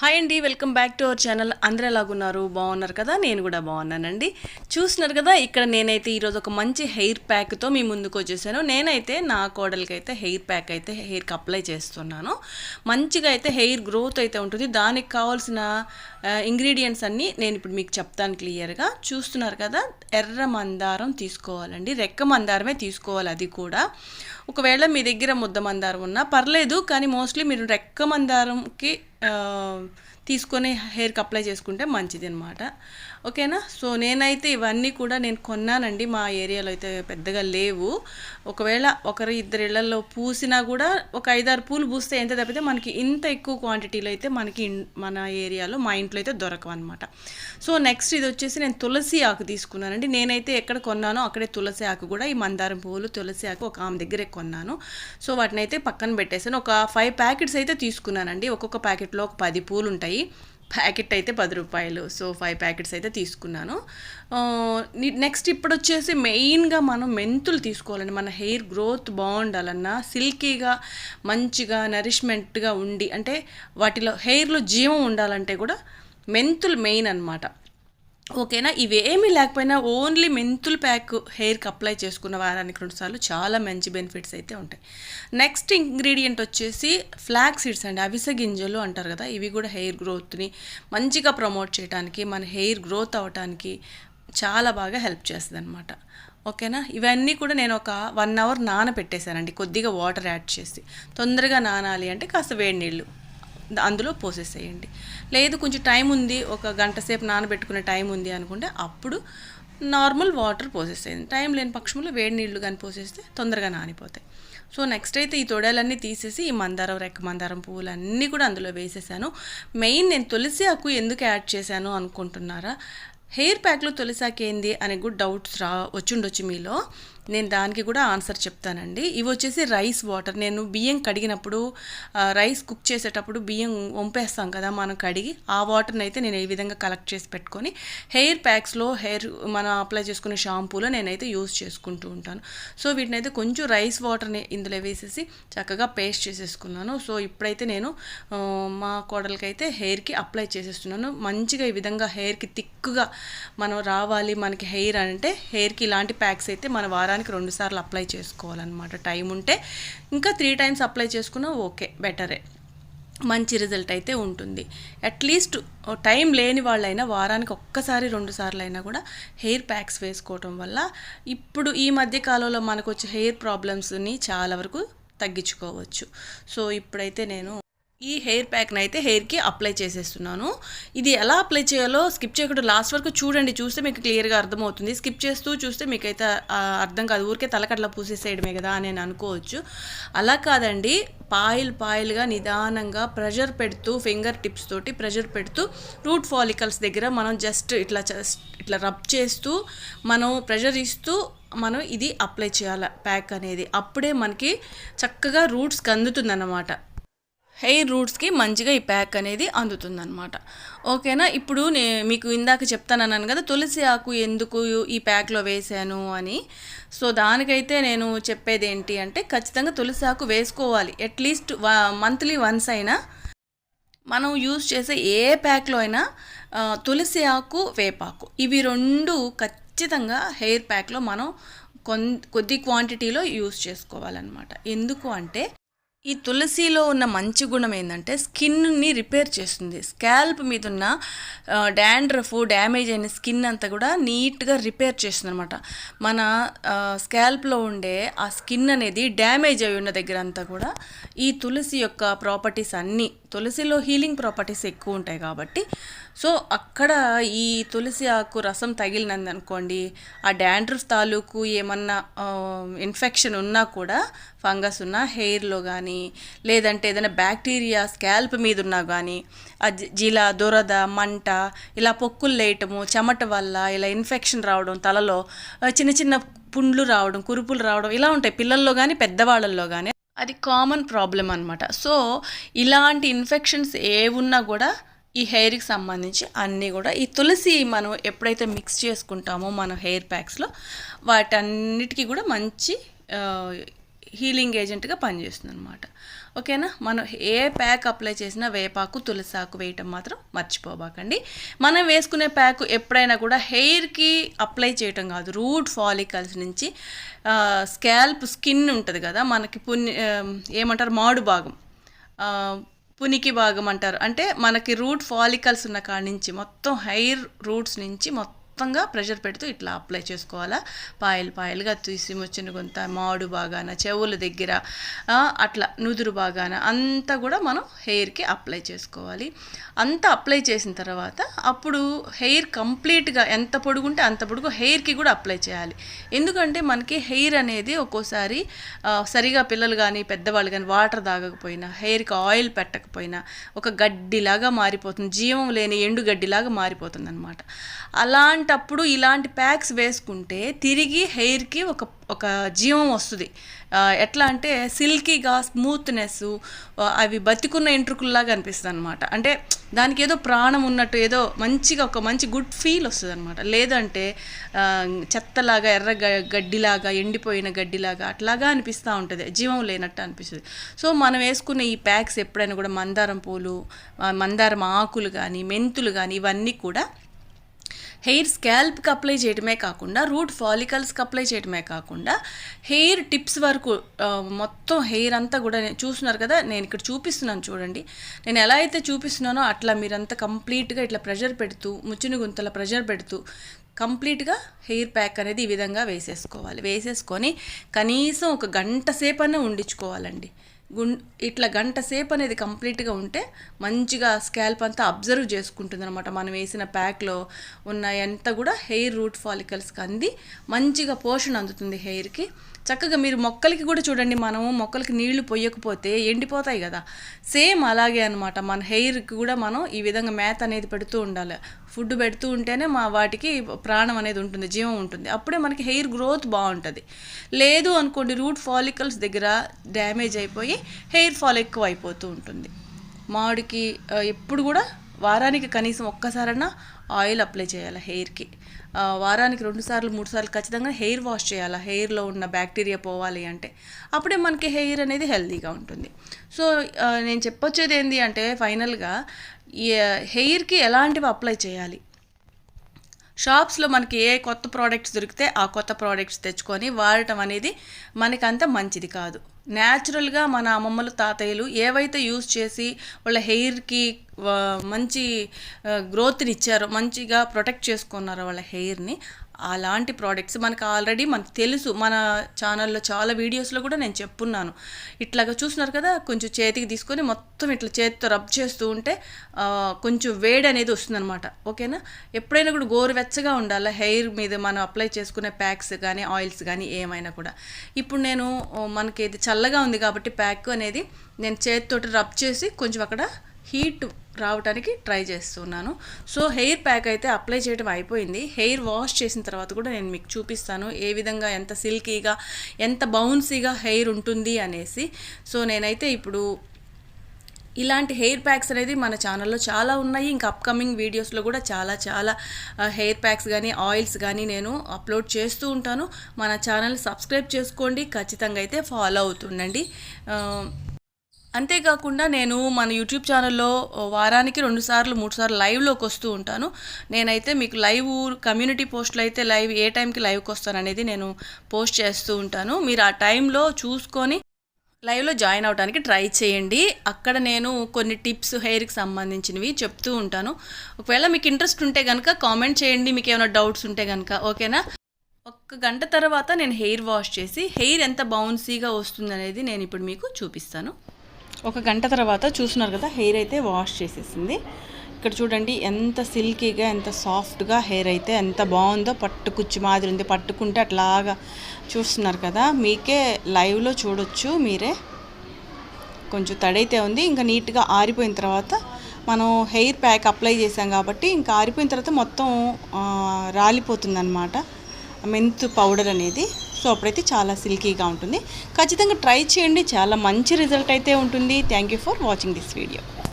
Hi అండి welcome back to our channel అందరూ ఎలాగున్నారు? బాగున్నారు కదా? నేను కూడా బాగున్నానండి. చూస్తున్నారు కదా ఇక్కడ నేనైతే ఈరోజు ఒక మంచి హెయిర్ ప్యాక్తో మీ ముందుకు వచ్చేసాను. నేనైతే నా కోడలకైతే హెయిర్ ప్యాక్ అయితే హెయిర్కి అప్లై చేస్తున్నాను. మంచిగా అయితే హెయిర్ గ్రోత్ అయితే ఉంటుంది. దానికి కావాల్సిన ఇంగ్రీడియంట్స్ అన్నీ నేను ఇప్పుడు మీకు చెప్తాను క్లియర్గా చూస్తున్నారు కదా ఎర్ర మందారం తీసుకోవాలండి. రెక్క మందారమే తీసుకోవాలి అది కూడా. ఒకవేళ మీ దగ్గర ముద్ద మందారం ఉన్నా పర్లేదు కానీ మోస్ట్లీ మీరు రెక్క మందారంకి తీసుకొని హెయిర్కి అప్లై చేసుకుంటే మంచిది అనమాట ఓకేనా? సో నేనైతే ఇవన్నీ కూడా నేను కొన్నానండి. మా ఏరియాలో అయితే పెద్దగా లేవు. ఒకవేళ ఒకరు ఇద్దరు ఇళ్ళలో పూసినా కూడా ఒక ఐదారు పూలు పూస్తే ఎంత తప్పితే మనకి ఇంత ఎక్కువ క్వాంటిటీలో అయితే మనకి ఇన్- మన ఏరియాలో మా ఇంట్లో అయితే దొరకవు అనమాట సో నెక్స్ట్ ఇది వచ్చేసి నేను తులసి ఆకు తీసుకున్నానండి. నేనైతే ఎక్కడ కొన్నానో అక్కడే తులసి ఆకు కూడా ఈ మందారం పువ్వులు తులసి ఆకు ఒక ఆమె దగ్గరే కొన్నాను. సో వాటిని అయితే పక్కన పెట్టేసాను ఒక ఫైవ్ ప్యాకెట్స్ అయితే తీసుకున్నానండి. ఒక్కొక్క ప్యాకెట్లో ఒక పది పూలు ఉంటాయి. ప్యాకెట్ అయితే పది రూపాయలు. సో ఫైవ్ ప్యాకెట్స్ అయితే తీసుకున్నాను. నెక్స్ట్ ఇప్పుడు వచ్చేసి మెయిన్గా మనం మెంతులు తీసుకోవాలండి. మన హెయిర్ గ్రోత్ బాగుండాలన్నా సిల్కీగా మంచిగా నరిష్మెంట్గా ఉండి అంటే వాటిలో హెయిర్లో జీవం ఉండాలంటే కూడా మెంతులు మెయిన్ అన్నమాట. ఓకేనా? ఇవేమీ లేకపోయినా ఓన్లీ మెంతులు ప్యాక్ హెయిర్కి అప్లై చేసుకున్న వారానికి రెండుసార్లు చాలా మంచి బెనిఫిట్స్ అయితే ఉంటాయి. నెక్స్ట్ ఇంగ్రీడియంట్ వచ్చేసి ఫ్లాక్ సీడ్స్ అండి. అవిసె గింజలు అంటారు కదా ఇవి కూడా హెయిర్ గ్రోత్ని మంచిగా ప్రమోట్ చేయడానికి మన హెయిర్ గ్రోత్ అవ్వటానికి చాలా బాగా హెల్ప్ చేస్తుంది అనమాట ఓకేనా? ఇవన్నీ కూడా నేను ఒక వన్ అవర్ నానబెట్టేశానండి. కొద్దిగా వాటర్ యాడ్ చేసి. తొందరగా నానాలి అంటే కాస్త వేడి నీళ్ళు. అందులో పోసేసేయండి. లేదు కొంచెం టైం ఉంది ఒక గంట సేపు నానబెట్టుకునే టైం ఉంది అనుకుంటే అప్పుడు నార్మల్ వాటర్ పోసేసేయండి. టైం లేని పక్షంలో వేడి నీళ్ళు కానీ పోసేస్తే తొందరగా నానిపోతాయి. సో నెక్స్ట్ అయితే ఈ తొడలన్నీ తీసేసి ఈ మందారం రెక్క మందారం పువ్వులు అన్నీ కూడా అందులో వేసేసాను. మెయిన్ నేను తులసి ఆకు ఎందుకు యాడ్ చేశాను అనుకుంటున్నారా? హెయిర్ ప్యాక్లు తొలిసాకేంది ఏంది అనే కూడా డౌట్స్ రా వచ్చిండొచ్చు మీలో. నేను దానికి కూడా ఆన్సర్ చెప్తానండి. ఇవి వచ్చేసి రైస్ వాటర్ నేను బియ్యం కడిగినప్పుడు రైస్ కుక్ చేసేటప్పుడు బియ్యం వంపేస్తాం కదా మనం కడిగి ఆ వాటర్ని అయితే నేను ఈ విధంగా కలెక్ట్ చేసి పెట్టుకొని హెయిర్ ప్యాక్స్లో హెయిర్ మనం అప్లై చేసుకునే షాంపూలో నేనైతే యూస్ చేసుకుంటూ ఉంటాను. సో వీటిని అయితే కొంచెం రైస్ వాటర్ని ఇందులో వేసేసి చక్కగా పేస్ట్ చేసేసుకున్నాను. సో ఇప్పుడైతే నేను మా కోడలకైతే హెయిర్కి అప్లై చేసేస్తున్నాను. మంచిగా ఈ విధంగా హెయిర్కి థిక్గా మనం రావాలి మనకి హెయిర్ అంటే హెయిర్కి ఇలాంటి ప్యాక్స్ అయితే మన వారానికి రెండుసార్లు అప్లై చేసుకోవాలన్నమాట. టైం ఉంటే ఇంకా త్రీ టైమ్స్ అప్లై చేసుకున్నా ఓకే బెటరే. మంచి రిజల్ట్ అయితే ఉంటుంది. అట్లీస్ట్ టైం లేని వాళ్ళైనా వారానికి ఒక్కసారి రెండు సార్లు అయినా కూడా హెయిర్ ప్యాక్స్ వేసుకోవటం వల్ల ఇప్పుడు ఈ మధ్య కాలంలో మనకు వచ్చే హెయిర్ ప్రాబ్లమ్స్ని చాలా వరకు తగ్గించుకోవచ్చు. సో ఇప్పుడైతే నేను ఈ హెయిర్ ప్యాక్ని అయితే హెయిర్కి అప్లై చేసేస్తున్నాను. ఇది ఎలా అప్లై చేయాలో స్కిప్ చేయకుండా లాస్ట్ వరకు చూడండి. చూస్తే మీకు క్లియర్గా అర్థమవుతుంది. స్కిప్ చేస్తూ చూస్తే మీకైతే అర్థం కాదు. ఊరికే తలకట్లా పూసేసేయడమే కదా అని నేను అనుకోవచ్చు. అలా కాదండి. పాయిల్ పాయిల్గా నిదానంగా ప్రెషర్ పెడుతూ ఫింగర్ టిప్స్ తోటి ప్రెషర్ పెడుతూ రూట్ ఫాలికల్స్ దగ్గర మనం జస్ట్ ఇట్లా ఇట్లా రబ్ చేస్తూ మనం ప్రెషర్ ఇస్తూ మనం ఇది అప్లై చేయాలి ప్యాక్ అనేది. అప్పుడే మనకి చక్కగా రూట్స్కి అందుతుందన్నమాట హెయిర్ రూట్స్కి మంచిగా ఈ ప్యాక్ అనేది అందుతుందన్నమాట. ఓకేనా? ఇప్పుడు నే మీకు ఇందాక చెప్తానన్నాను కదా తులసి ఆకు ఎందుకు ఈ ప్యాక్లో వేశాను అని. సో దానికైతే నేను చెప్పేది ఏంటి అంటే ఖచ్చితంగా తులసి ఆకు వేసుకోవాలి. అట్లీస్ట్ మంత్లీ వన్స్ అయినా మనం యూజ్ చేసే ఏ ప్యాక్లో అయినా తులసి ఆకు వేపాకు ఇవి రెండు ఖచ్చితంగా హెయిర్ ప్యాక్లో మనం కొద్ది క్వాంటిటీలో యూజ్ చేసుకోవాలన్నమాట. ఎందుకు అంటే ఈ తులసిలో ఉన్న మంచి గుణం ఏంటంటే స్కిన్ని రిపేర్ చేస్తుంది. స్కాల్ప్ మీద ఉన్న డాండ్రఫ్ డ్యామేజ్ అయిన స్కిన్ అంతా కూడా నీట్గా రిపేర్ చేస్తుంది అనమాట మన స్కాల్ప్లో ఉండే ఆ స్కిన్ అనేది డ్యామేజ్ అయి ఉన్న దగ్గర అంతా కూడా ఈ తులసి యొక్క ప్రాపర్టీస్ అన్నీ తులసిలో హీలింగ్ ప్రాపర్టీస్ ఎక్కువ ఉంటాయి కాబట్టి సో అక్కడ ఈ తులసి ఆకు రసం తగిలినందనుకోండి ఆ డాండ్రఫ్ తాలూకు ఏమన్నా ఇన్ఫెక్షన్ ఉన్నా కూడా ఫంగస్ ఉన్నా హెయిర్లో కానీ లేదంటే ఏదైనా బ్యాక్టీరియా స్కాల్ప్ మీద ఉన్నా కానీ ఆ దురద మంట ఇలా పొక్కులు లేయటము చెమట వల్ల ఇలా ఇన్ఫెక్షన్ రావడం తలలో చిన్న చిన్న పుండ్లు రావడం కురుపులు రావడం ఇలా ఉంటాయి. పిల్లల్లో కానీ పెద్దవాళ్ళల్లో కానీ అది కామన్ ప్రాబ్లం అనమాట సో ఇలాంటి ఇన్ఫెక్షన్స్ ఏ ఉన్నా కూడా ఈ హెయిర్కి సంబంధించి అన్నీ కూడా ఈ తులసి మనం ఎప్పుడైతే మిక్స్ చేసుకుంటామో మన హెయిర్ ప్యాక్స్లో వాటన్నిటికీ కూడా మంచి హీలింగ్ ఏజెంట్గా పనిచేస్తుంది అనమాట ఓకేనా? మనం ఏ ప్యాక్ అప్లై చేసినా వేపాకు తులసాకు వేయటం మాత్రం మర్చిపోబాకండి. మనం వేసుకునే ప్యాక్ ఎప్పుడైనా కూడా హెయిర్కి అప్లై చేయటం కాదు. రూట్ ఫాలికల్స్ నుంచి స్కాల్ప్ స్కిన్ ఉంటుంది కదా మనకి పుణ్య ఏమంటారు? మాడు భాగం. పునికి భాగం అంటారు. అంటే మనకి రూట్ ఫాలికల్స్ ఉన్న కాడి నుంచి మొత్తం హెయిర్ రూట్స్ నుంచి మొత్తం మొత్తంగా ప్రెషర్ పెడుతూ ఇట్లా అప్లై చేసుకోవాలా? పాయలు పాయలుగా తీసి వచ్చిన కొంత మాడు బాగాన చెవుల దగ్గర అట్లా నుదురు బాగాన అంతా కూడా మనం హెయిర్కి అప్లై చేసుకోవాలి. అంతా అప్లై చేసిన తర్వాత అప్పుడు హెయిర్ కంప్లీట్గా ఎంత పొడుగుంటే అంత పొడుగు హెయిర్కి కూడా అప్లై చేయాలి. ఎందుకంటే మనకి హెయిర్ అనేది ఒక్కోసారి సరిగా పిల్లలు కానీ పెద్దవాళ్ళు కానీ వాటర్ తాగకపోయినా హెయిర్కి ఆయిల్ పెట్టకపోయినా ఒక గడ్డిలాగా మారిపోతుంది. జీవం లేని ఎండు గడ్డిలాగా మారిపోతుంది అనమాట అలాంటప్పుడు ఇలాంటి ప్యాక్స్ వేసుకుంటే తిరిగి హెయిర్కి ఒక ఒక జీవం వస్తుంది. ఎట్లా అంటే సిల్కీగా స్మూత్నెస్ అవి బతికున్న ఎంట్రుకుల్లాగా అనిపిస్తుంది అనమాట అంటే దానికి ఏదో ప్రాణం ఉన్నట్టు ఏదో మంచిగా ఒక మంచి గుడ్ ఫీల్ వస్తుంది అనమాట లేదంటే చెత్తలాగా ఎర్ర గడ్డిలాగా ఎండిపోయిన గడ్డిలాగా అట్లాగా అనిపిస్తూ ఉంటుంది. జీవం లేనట్టు అనిపిస్తుంది. సో మనం వేసుకున్న ఈ ప్యాక్స్ ఎప్పుడైనా కూడా మందారం పూలు మందారం ఆకులు కానీ మెంతులు కానీ ఇవన్నీ కూడా హెయిర్ స్కాల్ప్కి అప్లై చేయడమే కాకుండా రూట్ ఫాలికల్స్కి అప్లై చేయడమే కాకుండా హెయిర్ టిప్స్ వరకు మొత్తం హెయిర్ అంతా కూడా నేను చూస్తున్నారు కదా నేను ఇక్కడ చూపిస్తున్నాను చూడండి. నేను ఎలా అయితే చూపిస్తున్నానో అట్లా మీరంతా కంప్లీట్గా ఇట్లా ప్రెషర్ పెడుతూ ముచ్చుని గుంతల ప్రెషర్ పెడుతూ కంప్లీట్గా హెయిర్ ప్యాక్ అనేది ఈ విధంగా వేసేసుకోవాలి. వేసేసుకొని కనీసం ఒక గంట సేపన్నా ఉండించుకోవాలండి గుం ఇట్లా గంట సేపు అనేది కంప్లీట్గా ఉంటే మంచిగా స్కాల్ప్ అంతా అబ్జర్వ్ చేసుకుంటుంది అనమాట మనం వేసిన ప్యాక్లో ఉన్న ఎంత కూడా హెయిర్ రూట్ ఫాలికల్స్కి అంది మంచిగా పోషణ అందుతుంది హెయిర్కి. చక్కగా మీరు మొక్కలకి కూడా చూడండి మనము మొక్కలకి నీళ్ళు పొయ్యకపోతే ఎండిపోతాయి కదా. సేమ్ అలాగే అనమాట మన హెయిర్కి కూడా మనం ఈ విధంగా మేత అనేది పెడుతూ ఉండాలి. ఫుడ్ పెడుతూ ఉంటేనే మా వాటికి ప్రాణం అనేది ఉంటుంది జీవం ఉంటుంది. అప్పుడే మనకి హెయిర్ గ్రోత్ బాగుంటుంది. లేదు అనుకోండి రూట్ ఫాలికల్స్ దగ్గర డ్యామేజ్ అయిపోయి హెయిర్ ఫాల్ ఎక్కువ అయిపోతూ ఉంటుంది. మామిడికి ఎప్పుడు కూడా వారానికి కనీసం ఒక్కసారన్నా ఆయిల్ అప్లై చేయాలి హెయిర్కి. వారానికి రెండు సార్లు మూడు సార్లు ఖచ్చితంగా హెయిర్ వాష్ చేయాలి. హెయిర్లో ఉన్న బ్యాక్టీరియా పోవాలి అంటే. అప్పుడే మనకి హెయిర్ అనేది హెల్తీగా ఉంటుంది. సో నేను చెప్పొచ్చేది ఏంటి అంటే ఫైనల్గా హెయిర్కి ఎలాంటివి అప్లై చేయాలి? షాప్స్లో మనకి ఏ కొత్త ప్రోడక్ట్స్ దొరికితే ఆ కొత్త ప్రోడక్ట్స్ తెచ్చుకొని వాడటం అనేది మనకంత మంచిది కాదు. న్యాచురల్గా మన అమ్మమ్మలు తాతయ్యలు ఏవైతే యూజ్ చేసి వాళ్ళ హెయిర్కి మంచి గ్రోత్ని ఇచ్చారో మంచిగా ప్రొటెక్ట్ చేసుకున్నారో వాళ్ళ హెయిర్ని అలాంటి ప్రోడక్ట్స్ మనకు ఆల్రెడీ మనకు తెలుసు. మన ఛానల్లో చాలా వీడియోస్లో కూడా నేను చెప్పున్నాను. ఇట్లాగా చూస్తున్నారు కదా కొంచెం చేతికి తీసుకొని మొత్తం ఇట్లా చేతితో రబ్ చేస్తూ ఉంటే కొంచెం వేడి అనేది వస్తుందన్నమాట. ఓకేనా? ఎప్పుడైనా కూడా గోరువెచ్చగా ఉండాలి హెయిర్ మీద మనం అప్లై చేసుకునే ప్యాక్స్ కానీ ఆయిల్స్ కానీ ఏమైనా కూడా. ఇప్పుడు నేను మనకి ఇది చల్లగా ఉంది కాబట్టి ప్యాక్ అనేది నేను చేతితోటి రబ్ చేసి కొంచెం అక్కడ హీట్ రావడానికి ట్రై చేస్తున్నాను. సో హెయిర్ ప్యాక్ అయితే అప్లై చేయడం అయిపోయింది. హెయిర్ వాష్ చేసిన తర్వాత కూడా నేను మీకు చూపిస్తాను. ఏ విధంగా ఎంత సిల్కీగా ఎంత బౌన్సీగా హెయిర్ ఉంటుంది అనేసి. సో నేనైతే ఇప్పుడు ఇలాంటి హెయిర్ ప్యాక్స్ అనేది మన ఛానల్లో చాలా ఉన్నాయి. ఇంకా అప్కమింగ్ వీడియోస్లో కూడా చాలా చాలా హెయిర్ ప్యాక్స్ కానీ ఆయిల్స్ కానీ నేను అప్లోడ్ చేస్తూ ఉంటాను. మన ఛానల్ సబ్స్క్రైబ్ చేసుకోండి. ఖచ్చితంగా అయితే ఫాలో అవుతుండండి. అంతేకాకుండా నేను మన యూట్యూబ్ ఛానల్లో వారానికి రెండు సార్లు మూడు సార్లు లైవ్లోకి వస్తూ ఉంటాను. నేనైతే మీకు లైవ్ కమ్యూనిటీ పోస్టులు అయితే లైవ్ ఏ టైంకి లైవ్కి వస్తాను అనేది నేను పోస్ట్ చేస్తూ ఉంటాను. మీరు ఆ టైంలో చూసుకొని లైవ్లో జాయిన్ అవడానికి ట్రై చేయండి. అక్కడ నేను కొన్ని టిప్స్ హెయిర్కి సంబంధించినవి చెప్తూ ఉంటాను. ఒకవేళ మీకు ఇంట్రెస్ట్ ఉంటే కనుక కామెంట్ చేయండి. మీకు ఏమైనా డౌట్స్ ఉంటే కనుక ఓకేనా? ఒక్క గంట తర్వాత నేను హెయిర్ వాష్ చేసి హెయిర్ ఎంత బౌన్సీగా వస్తుంది అనేది నేను ఇప్పుడు మీకు చూపిస్తాను. ఒక గంట తర్వాత చూస్తున్నారు కదా హెయిర్ అయితే వాష్ చేసేసింది. ఇక్కడ చూడండి ఎంత సిల్కీగా ఎంత సాఫ్ట్గా హెయిర్ అయితే ఎంత బాగుందో పట్టుకుచ్చి మాదిరి ఉంది. పట్టుకుంటే అట్లాగా చూస్తున్నారు కదా. మీకే లైవ్లో చూడొచ్చు మీరే. కొంచెం తడైతే ఉంది. ఇంకా నీట్గా ఆరిపోయిన తర్వాత మనం హెయిర్ ప్యాక్ అప్లై చేసాం కాబట్టి ఇంకా ఆరిపోయిన తర్వాత మొత్తం రాలిపోతుంది అనమాట మెంతు పౌడర్ అనేది. సో అప్పుడైతే చాలా సిల్కీగా ఉంటుంది. ఖచ్చితంగా ట్రై చేయండి. చాలా మంచి రిజల్ట్ అయితే ఉంటుంది. Thank you for watching this video